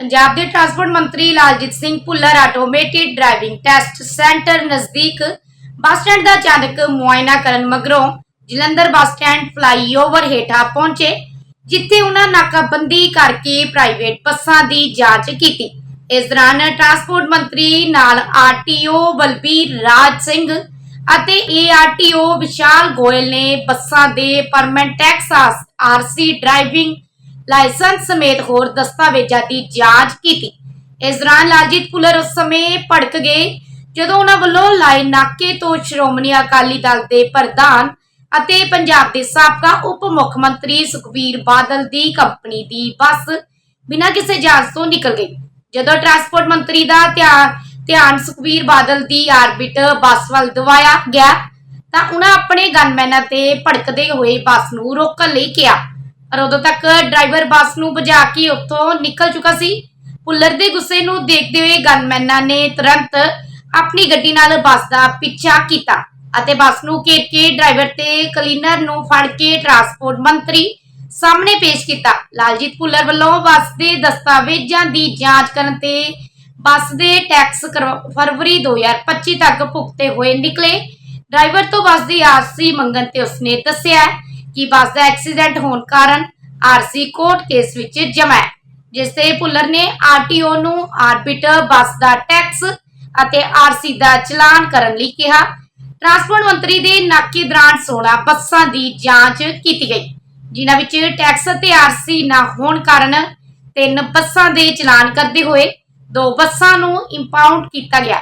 ਪੰਜਾਬ ਦੇ ਟਰਾਂਸਪੋਰਟ ਮੰਤਰੀ Laljit Singh Bhullar automated driving test centre ਨਜ਼ਦੀਕ ਬੱਸ ਸਟੈਂਡ ਦਾ ਅਚਾਨਕ ਮੁਆਇਨਾ ਕਰਨ ਮਗਰੋਂ ਜਲੰਧਰ ਬੱਸ ਸਟੈਂਡ ਫਲਾਈਓਵਰ ਹੇਠਾਂ ਪਹੁੰਚੇ, ਜਿੱਥੇ ਉਹਨਾਂ ਨਾਕਾਬੰਦੀ ਕਰਕੇ ਪ੍ਰਾਈਵੇਟ ਬੱਸਾਂ ਦੀ ਜਾਂਚ ਕੀਤੀ। ਇਸ ਦੌਰਾਨ ਟਰਾਂਸਪੋਰਟ ਮੰਤਰੀ ਨਾਲ ਆਰਟੀਓ ਬਲਬੀਰ ਰਾਜ ਸਿੰਘ ਅਤੇ ਏਆਰਟੀਓ ਵਿਸ਼ਾਲ ਗੋਇਲ ਨੇ ਬੱਸਾਂ ਦੇ permanent tax RC driving licence ਸਮੇਤ ਹੋਰ ਦਸਤਾਵੇਜ਼ਾਂ ਦੀ ਜਾਂਚ ਕੀਤੀ। ਇਸ ਦੌਰਾਨ ਲਾਲਜੀਤ ਪੁਲਰ ਉਸ ਸਮੇਂ ਭੜਕ ਗਏ, ਜਦੋਂ ਉਹਨਾਂ ਵੱਲੋਂ ਲਾਏ ਨਾਕੇ ਤੋਂ ਸ਼੍ਰੋਮਣੀ ਅਕਾਲੀ ਦਲ ਦੇ ਪ੍ਰਧਾਨ ਅਤੇ ਪੰਜਾਬ ਦੇ ਸਾਬਕਾ ਉਪ ਮੁੱਖ ਮੰਤਰੀ ਸੁਖਬੀਰ ਬਾਦਲ ਦੀ ਕੰਪਨੀ ਦੀ ਬੱਸ ਬਿਨਾਂ ਕਿਸੇ ਜਾਂਚ ਤੋਂ ਨਿਕਲ ਗਈ। ਜਦੋਂ ਟਰਾਂਸਪੋਰਟ ਮੰਤਰੀ ਦਾ ਧਿਆਨ ਧਿਆਨ ਸੁਖਬੀਰ ਬਾਦਲ ਦੀ ਆਰਬਿਟ ਬੱਸ ਵੱਲ ਦਵਾਇਆ ਗਿਆ, ਤਾਂ ਉਹਨਾਂ ਆਪਣੇ ਗਨਮੈਨਾਂ ਤੇ ਭੜਕਦੇ ਹੋਏ ਬੱਸ ਨੂੰ ਰੋਕਣ ਲਈ ਕਿਹਾ। ਪਰ ਉਦੋਂ ਤੱਕ ਡਰਾਈਵਰ ਬੱਸ ਨੂੰ ਭਜਾ ਕੇ ਉੱਥੋਂ ਨਿਕਲ ਚੁੱਕਾ ਸੀ। ਪੁੱਲਰ ਦੇ ਗੁੱਸੇ ਨੂੰ ਦੇਖਦੇ ਹੋਏ ਗਨਮੈਨਾਂ ਨੇ ਤੁਰੰਤ ਆਪਣੀ ਗੱਡੀ ਨਾਲ ਬੱਸ ਦਾ ਪਿੱਛਾ ਕੀਤਾ ਅਤੇ ਬੱਸ ਨੂੰ ਘੇਰ ਕੇ ਡਰਾਈਵਰ ਤੇ ਕਲੀਨਰ ਨੂੰ ਫੜ ਕੇ ਟਰਾਂਸਪੋਰਟ ਮੰਤਰੀ ਸਾਹਮਣੇ ਪੇਸ਼ ਕੀਤਾ। ਲਾਲਜੀਤ ਪੁੱਲਰ ਵੱਲੋਂ ਬੱਸ ਦੇ ਦਸਤਾਵੇਜ਼ਾਂ ਦੀ ਜਾਂਚ ਕਰਨ ਤੇ ਬੱਸ ਦੇ ਟੈਕਸ ਕਰਵਾ- ਫਰਵਰੀ 2025 ਤੱਕ ਭੁਗਤੇ ਹੋਏ ਨਿਕਲੇ। ਡਰਾਈਵਰ ਤੋਂ ਬੱਸ ਦੀ ਆਰਸੀ ਮੰਗਣ ਤੇ ਉਸਨੇ ਦੱਸਿਆ ਕਿ ਬੱਸ ਦਾ ਐਕਸੀਡੈਂਟ ਹੋਣ ਕਾਰਨ ਆਰਸੀ ਕੋਰਟ ਕੇਸ ਵਿੱਚ ਜਮ੍ਹਾਂ ਹੈ, ਜਿਸ ਤੇ ਪੁੱਲਰ ਨੇ ਆਰਟੀਓ ਨੂੰ ਆਰਬਿਟ ਬੱਸ ਦਾ ਟੈਕਸ ਅਤੇ ਆਰਸੀ ਦਾ ਚਲਾਨ ਕਰਨ ਲਈ ਕਿਹਾ। ਟਰਾਂਸਪੋਰਟ ਮੰਤਰੀ ਦੇ ਨਾਕੇ ਦੌਰਾਨ 16 ਬੱਸਾਂ ਦੀ ਜਾਂਚ ਕੀਤੀ ਗਈ, ਜਿਨ੍ਹਾਂ ਵਿੱਚ ਟੈਕਸ ਅਤੇ ਆਰਸੀ ਨਾ ਹੋਣ ਕਾਰਨ ਤਿੰਨ ਬੱਸਾਂ ਦੇ ਚਲਾਨ ਕਰਦੇ ਹੋਏ ਦੋ ਬੱਸਾਂ ਨੂੰ ਇੰਪਾਊਂਡ ਕੀਤਾ ਗਿਆ।